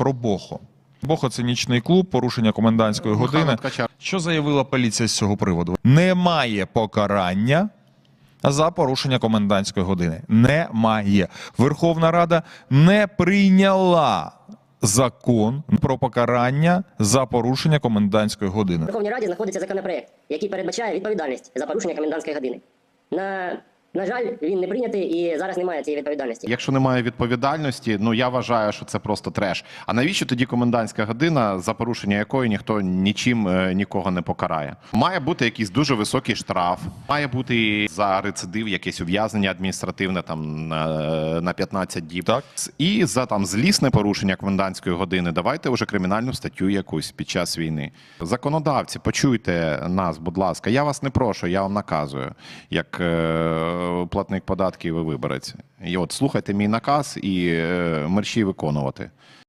про Бохо. Бохо це нічний клуб, порушення комендантської години. Що заявила поліція з цього приводу? Немає покарання за порушення комендантської години. Немає. Верховна Рада не прийняла закон про покарання за порушення комендантської години. В Верховній Раді знаходиться законопроект, який передбачає відповідальність за порушення комендантської години. На, на жаль, він не прийнятий і зараз немає цієї відповідальності. Якщо немає відповідальності, ну я вважаю, що це просто треш. А навіщо тоді комендантська година, за порушення якої ніхто нічим е, нікого не покарає? Має бути якийсь дуже високий штраф, має бути за рецидив якесь ув'язнення адміністративне там на, на 15 діб. Так. І за там злісне порушення комендантської години давайте вже кримінальну статтю якусь під час війни. Законодавці, почуйте нас, будь ласка. Я вас не прошу, я вам наказую, як е, платник податків і виборець. І от слухайте мій наказ і е, мерщій виконувати.